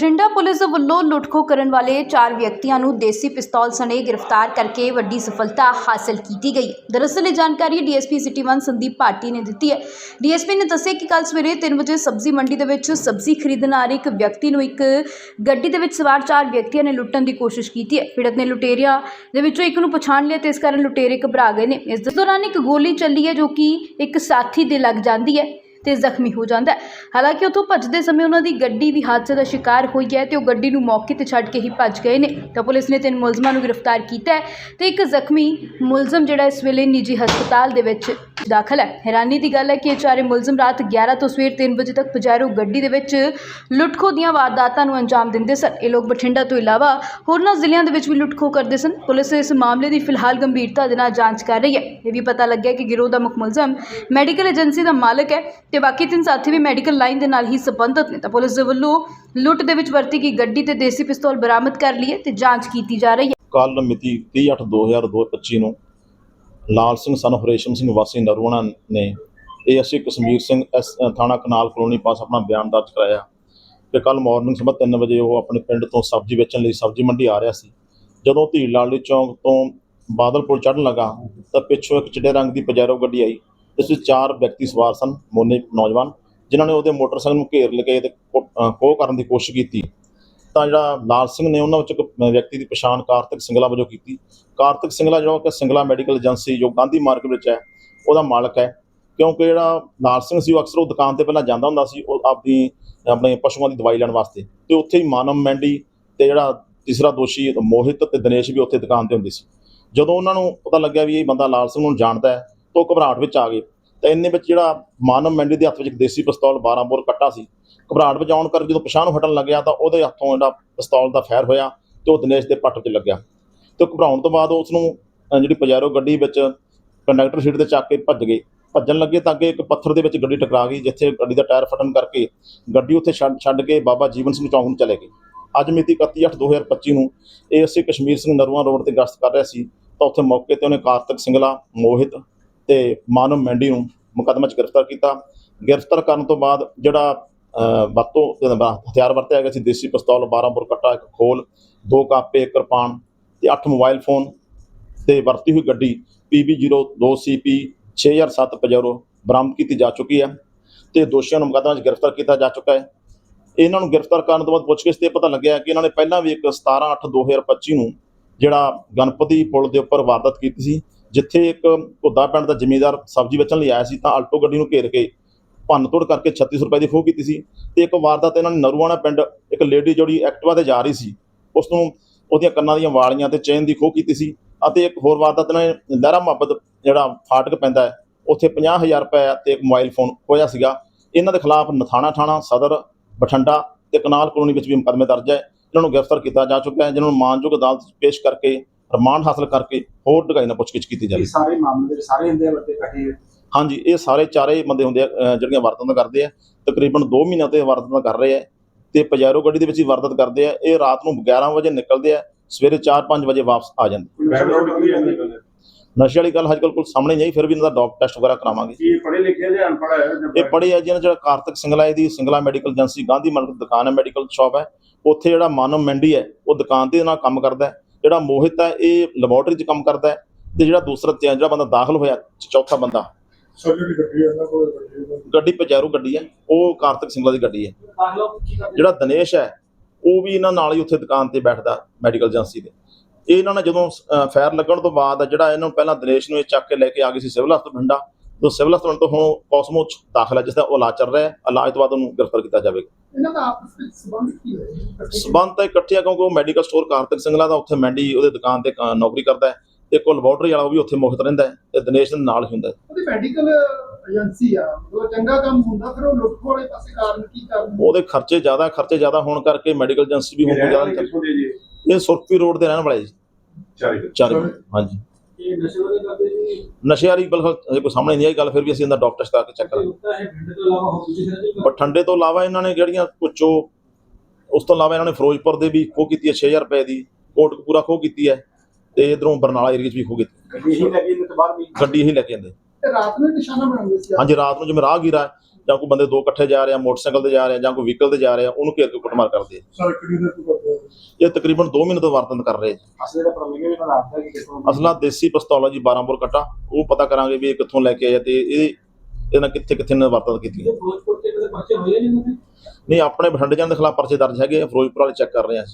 Bathinda police ਵੱਲੋਂ ਲੁੱਟਖੋ ਕਰਨ ਵਾਲੇ ਚਾਰ ਵਿਅਕਤੀਆਂ ਨੂੰ ਦੇਸੀ ਪਿਸਤੌਲ ਸਣੇ ਗ੍ਰਿਫਤਾਰ ਕਰਕੇ ਵੱਡੀ ਸਫਲਤਾ ਹਾਸਲ ਕੀਤੀ ਗਈ। ਦਰਅਸਲ ਇਹ ਜਾਣਕਾਰੀ ਡੀਐਸਪੀ ਸਿਟੀ 1 ਸੰਦੀਪ ਭਾਟੀ ਨੇ ਦਿੱਤੀ ਹੈ। ਡੀਐਸਪੀ ਨੇ ਦੱਸਿਆ ਕਿ ਕੱਲ ਸਵੇਰੇ 3 ਵਜੇ ਸਬਜ਼ੀ ਮੰਡੀ ਦੇ ਵਿੱਚ ਸਬਜ਼ੀ ਖਰੀਦਣ ਆ ਰਹੇ ਇੱਕ ਵਿਅਕਤੀ ਨੂੰ ਇੱਕ ਗੱਡੀ ਦੇ ਵਿੱਚ ਸਵਾਰ ਚਾਰ ਵਿਅਕਤੀਆਂ ਨੇ ਲੁੱਟਣ ਦੀ ਕੋਸ਼ਿਸ਼ ਕੀਤੀ ਹੈ। ਪੀੜਤ ਨੇ ਲੁਟੇਰਿਆਂ ਦੇ ਵਿੱਚੋਂ ਇੱਕ ਨੂੰ ਪਛਾਣ ਲਿਆ ਤੇ ਇਸ ਕਾਰਨ ਲੁਟੇਰੇ ਘਬਰਾ ਗਏ ਨੇ। ਇਸ ਦੌਰਾਨ ਇੱਕ ਗੋਲੀ ਚੱਲੀ ਹੈ ਜੋ ਕਿ ਇੱਕ ਸਾਥੀ ਦੇ ਲੱਗ ਜਾਂਦੀ ਹੈ। ਤੇ ਜ਼ਖਮੀ ਹੋ ਜਾਂਦਾ ਹੈ। ਹਾਲਾਂਕਿ ਉੱਥੋਂ ਭੱਜਦੇ ਸਮੇਂ ਉਹਨਾਂ ਦੀ ਗੱਡੀ ਵੀ ਹਾਦਸੇ ਦਾ ਸ਼ਿਕਾਰ ਹੋਈ ਹੈ ਤੇ ਉਹ ਗੱਡੀ ਨੂੰ ਮੌਕੇ ਤੇ ਛੱਡ ਕੇ ਹੀ ਭੱਜ ਗਏ ਨੇ। ਤਾਂ ਪੁਲਿਸ ਨੇ ਤਿੰਨ ਮੁਲਜ਼ਮਾਂ ਨੂੰ ਗ੍ਰਿਫਤਾਰ ਕੀਤਾ ਹੈ ਤੇ ਇੱਕ ਜ਼ਖਮੀ ਮੁਲਜ਼ਮ ਜਿਹੜਾ ਇਸ ਵੇਲੇ ਨਿੱਜੀ ਹਸਪਤਾਲ ਦੇ ਵਿੱਚ ਦਾਖਲ ਹੈ। ਹੈਰਾਨੀ ਦੀ ਗੱਲ ਹੈ ਕਿ ਇਹ ਚਾਰੇ ਮੁਲਜ਼ਮ ਰਾਤ 11 ਤੋਂ ਸਵੇਰ 3 ਵਜੇ ਤੱਕ ਪਜਾਰੋ ਗੱਡੀ ਦੇ ਵਿੱਚ ਲੁੱਟਖੋ ਦੀਆਂ ਵਾਰਦਾਤਾਂ ਨੂੰ ਅੰਜਾਮ ਦਿੰਦੇ ਸਨ। ਇਹ ਲੋਕ ਬਠਿੰਡਾ ਤੋਂ ਇਲਾਵਾ ਹੋਰਨਾਂ ਜ਼ਿਲ੍ਹਿਆਂ ਦੇ ਵਿੱਚ ਵੀ ਲੁੱਟਖੋ ਕਰਦੇ ਸਨ। ਪੁਲਿਸ ਇਸ ਮਾਮਲੇ ਦੀ ਫਿਲਹਾਲ ਗੰਭੀਰਤਾ ਦੇ ਨਾਲ ਜਾਂਚ ਕਰ ਰਹੀ ਹੈ। ਇਹ ਵੀ ਪਤਾ ਲੱਗਿਆ ਕਿ ਗਿਰੋਹ ਦਾ ਮੁੱਖ ਮੁਲਜ਼ਮ ਮੈਡੀਕਲ ਏਜੰਸੀ ਦਾ ਮਾਲਕ ਹੈ ਤੇ ਬਾਕੀ ਤਿੰਨ ਸਾਥੀ ਵੀ ਮੈਡੀਕਲ ਲਾਈਨ ਦੇ ਨਾਲ ਹੀ ਸੰਬੰਧਿਤ ਨੇ। ਤਾਂ ਪੁਲਿਸ ਦੇ ਵੱਲੋਂ ਲੁੱਟ ਦੇ ਵਿੱਚ ਵਰਤੀ ਗਈ ਗੱਡੀ ਤੇ ਦੇਸੀ ਪਿਸਤੌਲ ਬਰਾਮਦ ਕਰ ਲਈ ਹੈ ਤੇ ਜਾਂਚ ਕੀਤੀ ਜਾ ਰਹੀ ਹੈ। ਕੱਲ ਮਿਤੀ 30/8/2025 ਨੂੰ ਲਾਲ ਸਿੰਘ ਸਨ ਹਰੇਸ਼ਮ ਸਿੰਘ ਵਾਸੀ ਨਰੂਣਾ ਨੇ ਇਹ ਕਸ਼ਮੀਰ ਸਿੰਘ ਐਸ ਥਾਣਾ ਕਨਾਲ ਕਲੋਨੀ ਪਾਸ ਆਪਣਾ ਬਿਆਨ ਦਰਜ ਕਰਾਇਆ ਕਿ ਕੱਲ ਮਾਰਨਿੰਗ ਸਵੇਰ 3 ਵਜੇ ਉਹ ਆਪਣੇ ਪਿੰਡ ਤੋਂ ਸਬਜ਼ੀ ਵੇਚਣ ਲਈ ਸਬਜ਼ੀ ਮੰਡੀ ਆ ਰਿਹਾ ਸੀ। ਜਦੋਂ ਧੀਰ ਲਾਲੀ ਚੌਂਕ ਤੋਂ ਬਾਦਲਪੁਰ ਚੜ੍ਹਨ ਲੱਗਾ ਤਾਂ ਪਿੱਛੋਂ ਇੱਕ ਚਿੱਟੇ ਰੰਗ ਦੀ ਪਜੈਰੋ ਗੱਡੀ ਆਈ। ਇਸ ਵਿੱਚ ਚਾਰ ਵਿਅਕਤੀ ਸਵਾਰ ਸਨ, ਮੋਨੇ ਨੌਜਵਾਨ, ਜਿਨ੍ਹਾਂ ਨੇ ਉਹਦੇ ਮੋਟਰਸਾਈਕਲ ਨੂੰ ਘੇਰ ਲਗੇ ਤੇ ਖੋਹ ਕਰਨ ਦੀ ਕੋਸ਼ਿਸ਼ ਕੀਤੀ। ਤਾਂ ਜਿਹੜਾ ਲਾਲ ਸਿੰਘ ਨੇ ਉਹਨਾਂ ਵਿੱਚ ਇੱਕ ਵਿਅਕਤੀ ਦੀ ਪਛਾਣ ਕਾਰਤਿਕ ਸਿੰਗਲਾ ਵਜੋਂ ਕੀਤੀ। ਕਾਰਤਿਕ ਸਿੰਗਲਾ ਜਿਹੜਾ ਕਿ ਸਿੰਗਲਾ ਮੈਡੀਕਲ ਏਜੰਸੀ, ਜੋ ਗਾਂਧੀ ਮਾਰਕੀਟ ਵਿੱਚ ਹੈ, ਉਹਦਾ ਮਾਲਕ ਹੈ। ਕਿਉਂਕਿ ਜਿਹੜਾ ਲਾਲ ਸਿੰਘ ਸੀ, ਉਹ ਅਕਸਰ ਉਹ ਦੁਕਾਨ ਤੇ ਪਹਿਲਾਂ ਜਾਂਦਾ ਹੁੰਦਾ ਸੀ, ਉਹ ਆਪਣੀ, ਆਪਣੇ ਪਸ਼ੂਆਂ ਦੀ ਦਵਾਈ ਲੈਣ ਵਾਸਤੇ। ਤੇ ਉੱਥੇ ਹੀ ਮਾਨਵ ਮੈਂਡੀ ਤੇ ਜਿਹੜਾ ਤੀਸਰਾ ਦੋਸ਼ੀ, ਮੋਹਿਤ ਤੇ ਦਿਨੇਸ਼ ਵੀ ਉੱਥੇ ਦੁਕਾਨ ਤੇ ਹੁੰਦੇ ਸੀ। ਜਦੋਂ ਉਹਨਾਂ ਨੂੰ ਪਤਾ ਲੱਗਿਆ ਵੀ ਇਹ ਬੰਦਾ ਲਾਲ ਸਿੰਘ ਨੂੰ ਜਾਣਦਾ ਹੈ ਤਾਂ ਉਹ ਘਬਰਾਹਟ ਵਿੱਚ ਆ ਗਏ। ਤਾਂ ਇੰਨੇ ਵਿੱਚ ਜਿਹੜਾ ਮਾਨਵ ਮੈਂਡੀ ਦੇ ਹੱਥ ਵਿੱਚ ਇੱਕ ਦੇਸੀ ਪਿਸਤੌਲ 12 ਬੋਰ ਕੱਟਾ ਸੀ। ਘਬਰਾਹਟ ਵਿੱਚ ਆਉਣ ਕਰਕੇ ਜਦੋਂ ਪਛਾਣ ਹਟਣ ਲੱਗਿਆ ਤਾਂ ਉਹਦੇ ਹੱਥੋਂ ਜਿਹੜਾ ਪਿਸਤੌਲ ਦਾ ਫਾਇਰ ਹੋਇਆ ਤੇ ਉਹ ਦਿਨੇਸ਼ ਦੇ ਪੱਟ 'ਚ ਲੱਗਿਆ। ਤੇ ਘਬਰਾਉਣ ਤੋਂ ਬਾਅਦ ਉਸ ਨੂੰ ਜਿਹੜੀ ਪਜੈਰੋ ਗੱਡੀ ਵਿੱਚ ਕੰਡਕਟਰ ਸੀਟ ਤੇ ਚੱਕ ਕੇ ਭੱਜ ਗਏ। ਭੱਜਣ ਲੱਗੇ ਤਾਂ ਅੱਗੇ ਇੱਕ ਪੱਥਰ ਦੇ ਵਿੱਚ ਗੱਡੀ ਟਕਰਾ ਗਈ, ਜਿੱਥੇ ਗੱਡੀ ਦਾ ਟਾਇਰ ਫਟਣ ਕਰਕੇ ਗੱਡੀ ਉੱਥੇ ਛੱਡ ਛੱਡ ਕੇ ਬਾਬਾ ਜੀਵਨ ਸਿੰਘ ਚੌਂਕ ਨੂੰ ਚਲੇ ਗਏ। ਅੱਜ ਮਿਤੀ 31/8/2025 ਨੂੰ ਇਹ ਅਸੀਂ ਕਸ਼ਮੀਰ ਸਿੰਘ ਨਰੂਆ ਰੋਡ ਤੇ ਗਸ਼ਤ ਕਰ ਰਿਹਾ ਸੀ। ਤਾਂ ਉੱਥੇ ਮੌਕੇ ਤੇ ਉਹਨੇ ਕਾਰਤਿਕ ਸਿੰਗਲਾ, ਮੋਹਿਤ ਤੇ ਮਾਨਵ ਮੈਂਡੀ ਨੂੰ ਮੁਕੱਦਮਾ 'ਚ ਗ੍ਰਿਫਤਾਰ ਕੀਤਾ। ਗ੍ਰਿਫਤਾਰ ਕਰਨ ਤੋਂ ਬਾਅਦ ਜਿਹੜਾ ਅਹ, ਵਰਤੋਂ ਹਥਿਆਰ ਵਰਤਿਆ ਗਿਆ ਸੀ ਦੇਸੀ ਪਿਸਤੌਲ 12 ਬੋਰ ਕੱਟਾ ਇੱਕ ਖੋਲ ਦੋ ਕਾਪੇ ਇੱਕ ਕਿਰਪਾਨ ਤੇ 8 ਮੋਬਾਈਲ ਫੋਨ ਤੇ ਵਰਤੀ ਹੋਈ ਗੱਡੀ PB02 CP 6007 ਪਜੈਰੋ ਬਰਾਮਦ ਕੀਤੀ ਜਾ ਚੁੱਕੀ ਹੈ ਤੇ ਦੋਸ਼ੀਆਂ ਨੂੰ ਮੁਕੱਦਮਾ 'ਚ ਗ੍ਰਿਫਤਾਰ ਕੀਤਾ ਜਾ ਚੁੱਕਾ ਹੈ। ਇਹਨਾਂ ਨੂੰ ਗ੍ਰਿਫਤਾਰ ਕਰਨ ਤੋਂ ਬਾਅਦ ਪੁੱਛਗਿੱਛ ਤੇ ਪਤਾ ਲੱਗਿਆ ਕਿ ਇਹਨਾਂ ਨੇ ਪਹਿਲਾਂ ਵੀ ਇੱਕ 17/8/2025 ਨੂੰ ਜਿਹੜਾ ਗਣਪਤੀ ਪੁਲ ਦੇ ਉੱਪਰ ਵਾਰਦਾਤ ਕੀਤੀ ਸੀ। ਜਿੱਥੇ ਇੱਕ ਘੁੱਦਾ ਪਿੰਡ ਦਾ ਜ਼ਮੀਂਦਾਰ ਸਬਜ਼ੀ ਵੇਚਣ ਲਈ ਆਇਆ ਸੀ, ਤਾਂ ਆਲਟੋ ਗੱਡੀ ਨੂੰ ਘੇਰ ਕੇ ਭੰਨ ਤੋੜ ਕਰਕੇ 3600 ਰੁਪਏ ਦੀ ਖੋਹ ਕੀਤੀ ਸੀ ਤੇ ਇੱਕ ਵਾਰਦਾਤ ਇਹਨਾਂ ਨੇ ਨਰੂਆਣਾ ਪਿੰਡ ਇੱਕ ਲੇਡੀ ਜਿਹੜੀ ਐਕਟਿਵਾ ਤੇ ਜਾ ਰਹੀ ਸੀ। ਉਸ ਨੂੰ ਉਹਦੀਆਂ ਕੰਨਾਂ ਦੀਆਂ ਵਾਲੀਆਂ ਤੇ ਚੇਨ ਦੀ ਖੋਹ ਕੀਤੀ ਸੀ ਅਤੇ ਇੱਕ ਹੋਰ ਵਾਰਦਾਤ ਇਹਨਾਂ ਨੇ ਲਹਿਰਾ ਮੁਹੱਬਤ ਜਿਹੜਾ ਫਾਟਕ ਪੈਂਦਾ ਹੈ, ਉੱਥੇ 50000 ਰੁਪਏ ਤੇ ਇੱਕ ਮੋਬਾਈਲ ਫੋਨ ਖੋਇਆ ਸੀਗਾ। ਇਹਨਾਂ ਦੇ ਖਿਲਾਫ ਨਥਾਣਾ ਥਾਣਾ, ਸਦਰ, ਬਠਿੰਡਾ ਤੇ ਕਨਾਲ ਕਲੋਨੀ ਵਿੱਚ ਵੀ ਮੁਕੱਦਮੇ ਦਰਜ ਹੈ। ਇਹਨਾਂ ਨੂੰ ਗ੍ਰਿਫਤਾਰ ਕੀਤਾ ਜਾ ਚੁੱਕਾ ਹੈ, ਜਿਨ੍ਹਾਂ ਨੂੰ ਮਾਨਯੋਗ ਅਦਾਲਤ ਪੇਸ਼ ਕਰਕੇ ਰਿਮਾਂਡ ਹਾਸਲ ਕਰਕੇ ਹੋਰ ਢਗਾਈ ਨਾਲ ਪੁੱਛਗਿੱਛ ਕੀਤੀ ਇਹ ਜਾਵੇ ਸਾਰੇ ਮਾਮਲੇ ਦੇ ਸਾਰੇ ਹੁੰਦੇ ਆ ਵੱਡੇ ਇਕੱਠੇ ਹਾਂਜੀ ਇਹ ਸਾਰੇ ਚਾਰੇ ਬੰਦੇ ਹੁੰਦੇ ਆ ਜਿਹੜੀਆਂ ਵਾਰਦਾਤਾਂ ਕਰਦੇ ਆ ਤਕਰੀਬਨ 2 ਮਹੀਨਿਆਂ ਤੋਂ ਇਹ ਵਾਰਦਾਤਾਂ ਕਰ ਰਹੇ ਆ। ਤੇ ਪਜੈਰੋ ਗੱਡੀ ਦੇ ਵਿੱਚ ਹੀ ਵਾਰਦਾਤ ਕਰਦੇ ਆ। ਇਹ ਰਾਤ ਨੂੰ 11 ਵਜੇ ਨਿਕਲਦੇ ਆ ਸਵੇਰੇ 4-5 ਵਜੇ ਵਾਪਸ ਆ ਜਾਂਦੇ। ਨਸ਼ੇ ਵਾਲੀ ਗੱਲ ਅੱਜ ਕੱਲ੍ਹ ਕੋਲ ਸਾਹਮਣੇ ਨਹੀਂ ਫਿਰ ਵੀ ਇਹਨਾਂ ਦਾ ਡੌਪ ਟੈਸਟ ਵਗੈਰਾ ਕਰਾਵਾਂਗੇ। ਕੀ ਪੜ੍ਹੇ ਲਿਖੇ ਜਾਂ ਅਨਪੜ੍ਹ ਹੈ ਇਹ ਪੜ੍ਹੇ ਆ ਜਿਹਨਾਂ ਜਿਹੜਾ ਕਾਰਤਿਕ ਸਿੰਗਲਾ ਇਹਦੀ Singla medical agency Gandhi market ਦੁਕਾਨ ਹੈ ਮੈਡੀਕਲ ਸ਼ਾਪ ਹੈ। ਉੱਥੇ ਜਿਹੜਾ ਮਾਨਵ ਮੰਡੀ ਹੈ ਉਹ ਦੁਕਾਨ ਤੇ ਨਾਲ ਕੰਮ ਕਰਦਾ ਹੈ। ਜਿਹੜਾ ਮੋਹਿਤ ਹੈ ਇਹ ਲੈਬੋਰਟਰੀ 'ਚ ਕੰਮ ਕਰਦਾ ਹੈ ਤੇ ਜਿਹੜਾ ਦੂਸਰਾ ਤੇ ਜਿਹੜਾ ਬੰਦਾ ਦਾਖਲ ਹੋਇਆ ਚੌਥਾ ਬੰਦਾ। ਗੱਡੀ ਪਜੈਰੂ ਗੱਡੀ ਹੈ ਉਹ ਕਾਰਤਿਕ ਸਿੰਗਲਾ ਦੀ ਗੱਡੀ ਹੈ। ਜਿਹੜਾ ਦਿਨੇਸ਼ ਹੈ ਉਹ ਵੀ ਇਹਨਾਂ ਨਾਲ ਹੀ ਉੱਥੇ ਦੁਕਾਨ ਤੇ ਬੈਠਦਾ ਮੈਡੀਕਲ ਏਜੰਸੀ ਦੇ। ਇਹ ਇਹਨਾਂ ਨੇ ਜਦੋਂ ਫਾਇਰ ਲੱਗਣ ਤੋਂ ਬਾਅਦ ਜਿਹੜਾ ਇਹਨਾਂ ਨੂੰ ਪਹਿਲਾਂ ਦਿਨੇਸ਼ ਨੂੰ ਇਹ ਚੱਕ ਕੇ ਲੈ ਕੇ ਆ ਗਏ ਸੀ ਸਿਵਲ ਹਸਪਤਾਲ ਬਠਿੰਡਾ ਤੋਂ ਸਿਵਲ ਹਸਪਤਾਲ ਤੋਂ ਹੁਣ ਕੋਸਮੋ ਦਾਖਲ ਜਿਸ ਦਾ ਉਹ ਇਲਾਜ ਚੱਲ ਰਿਹਾ ਹੈ। ਇਲਾਜ ਤੋਂ ਬਾਅਦ ਉਹਨੂੰ ਗ੍ਰਿਫਤਾਰ ਕੀਤਾ ਜਾਵੇਗਾ। ਇਹਨਾਂ ਦਾ ਆਪਸ ਵਿੱਚ ਸੰਬੰਧ ਕੀ ਹੈ? ਸਬੰਧ ਤਾਂ ਇਕੱਠੇ ਆ ਕਿਉਂਕਿ ਉਹ ਮੈਡੀਕਲ ਸਟੋਰ ਕਾਰਤਿਕ ਸਿੰਗਲਾ ਦਾ ਉੱਥੇ ਮੈਂਡੀ ਉਹਦੇ ਦੁਕਾਨ ਤੇ ਕ- ਨੌਕਰੀ ਕਰਦਾ ਹੈ ਤੇ ਕੋਲ ਲੈਬੋਰਟਰੀ ਵਾਲਾ ਉਹ ਵੀ ਉੱਥੇ ਮੁਖਤ ਰਹਿੰਦਾ ਹੈ ਤੇ ਦਿਨੇਸ਼ ਦੇ ਨਾਲ ਹੀ ਹੁੰਦਾ ਹੈ। ਉਹਦੀ ਮੈਡੀਕਲ ਏਜੰਸੀ ਆ। ਉਹ ਚੰਗਾ ਕੰਮ ਹੁੰਦਾ ਫਿਰ ਉਹ ਲੁੱਟ ਵਾਲੇ ਪਾਸੇ ਕਾਰਨ ਕੀ ਕਾਰਨ? ਉਹਦੇ ਖਰਚੇ ਜ਼ਿਆਦਾ ਖਰਚੇ ਜ਼ਿਆਦਾ ਹੋਣ ਕਰਕੇ ਮੈਡੀਕਲ ਏਜੰਸੀ ਵੀ ਹੁਣ ਜ਼ਿਆਦਾ ਇਹ ਸੁਰਖੀ ਰੋਡ ਦੇ ਰਹਿਣ ਵਾਲੇ ਜੀ। ਚਾਰੇ। ਚਾਰੇ। ਹਾਂਜੀ। ਨਸ਼ੇ ਵਾਲੇ ਕਰਦੇ ਜੀ ਨਸ਼ੇ ਵਾਲੀ ਬਿਲਕੁਲ ਕੋਈ ਸਾਹਮਣੇ ਨਹੀਂ ਆਈ ਗੱਲ ਫਿਰ ਵੀ ਅਸੀਂ ਇਹਦਾ ਡਾਕਟਰ ਕਰਕੇ ਚੈੱਕ ਕਰਾਂਗੇ। ਬਠਿੰਡੇ ਤੋਂ ਇਲਾਵਾ ਇਹਨਾਂ ਨੇ ਜਿਹੜੀਆਂ ਕੁਚੋ ਉਸ ਤੋਂ ਇਲਾਵਾ ਇਹਨਾਂ ਨੇ ਫਿਰੋਜ਼ਪੁਰ ਦੇ ਵੀ ਖੋਹ ਕੀਤੀ ਹੈ 6000 ਰੁਪਏ ਦੀ ਕੋਟਕਪੂਰਾ ਖੋਹ ਕੀਤੀ ਹੈ ਤੇ ਇਧਰੋਂ ਬਰਨਾਲਾ ਏਰੀਆ 'ਚ ਵੀ ਖੋਹ ਕੀਤੀ। ਗੱਡੀ ਹੀ ਲੱਗੀ ਵੀ? ਗੱਡੀ ਹੀ ਲੈ ਕੇ ਆਂਦੇ ਤੇ ਰਾਤ ਨੂੰ ਨਿਸ਼ਾਨਾ ਬਣਾਉਂਦੇ ਸੀ। ਹਾਂਜੀ ਰਾਤ ਨੂੰ ਜਿਵੇਂ ਰਾਹਗੀਰ ਆ ਜਾਂ ਕੋਈ ਬੰਦੇ ਦੋ ਇਕੱਠੇ ਜਾ ਰਹੇ ਆ ਮੋਟਰਸਾਈਕਲ ਤੇ ਜਾ ਰਹੇ ਆ ਜਾਂ ਕੋਈ ਵਹੀਕਲ ਤੇ ਜਾ ਰਹੇ ਆ ਉਹਨੂੰ ਘੇਰ ਕੇ ਕੁੱਟਮਾਰ ਕਰਦੇ ਆ? ਸਰ ਕਿਹੜੀ ਦੇ ਤੂੰ ਕਰਦੇ ਇਹ ਤਕਰੀਬਨ 2 ਮਹੀਨੇ ਤੋਂ ਵਾਰਦਾਤ ਕਰ ਰਹੇ ਆ। ਅਸਲੇ ਦਾ ਪ੍ਰਮੇਗੇ ਵੀ ਨਾਲ ਆਖਦਾ ਕਿ ਕਿਥੋਂ ਅਸਲਾ ਦੇਸੀ ਪਿਸਤੌਲ ਆ ਜੀ 12 ਬੋਰ ਕੱਟਾ ਉਹ ਪਤਾ ਕਰਾਂਗੇ ਵੀ ਇਹ ਕਿੱਥੋਂ ਲੈ ਕੇ ਆਏ ਆ ਤੇ ਇਹ ਇਹਨਾਂ ਕਿੱਥੇ ਕਿੱਥੇ ਨੇ ਵਾਰਦਾਤ ਕੀਤੀ ਹੈ ਫਿਰੋਜ਼ਪੁਰ ਤੇ ਕਦੇ ਪਰਚੇ ਹੋਏ ਨਹੀਂ ਹੁੰਦੇ ਨਹੀਂ ਆਪਣੇ ਬਠਿੰਡੇ ਜਾਣ ਦੇ ਖਿਲਾਫ ਪਰਚੇ ਦਰਜ ਹੈਗੇ ਆ ਫਿਰੋਜ਼ਪੁਰ ਵਾਲੇ ਚੈੱਕ ਕਰ ਰਹੇ ਆ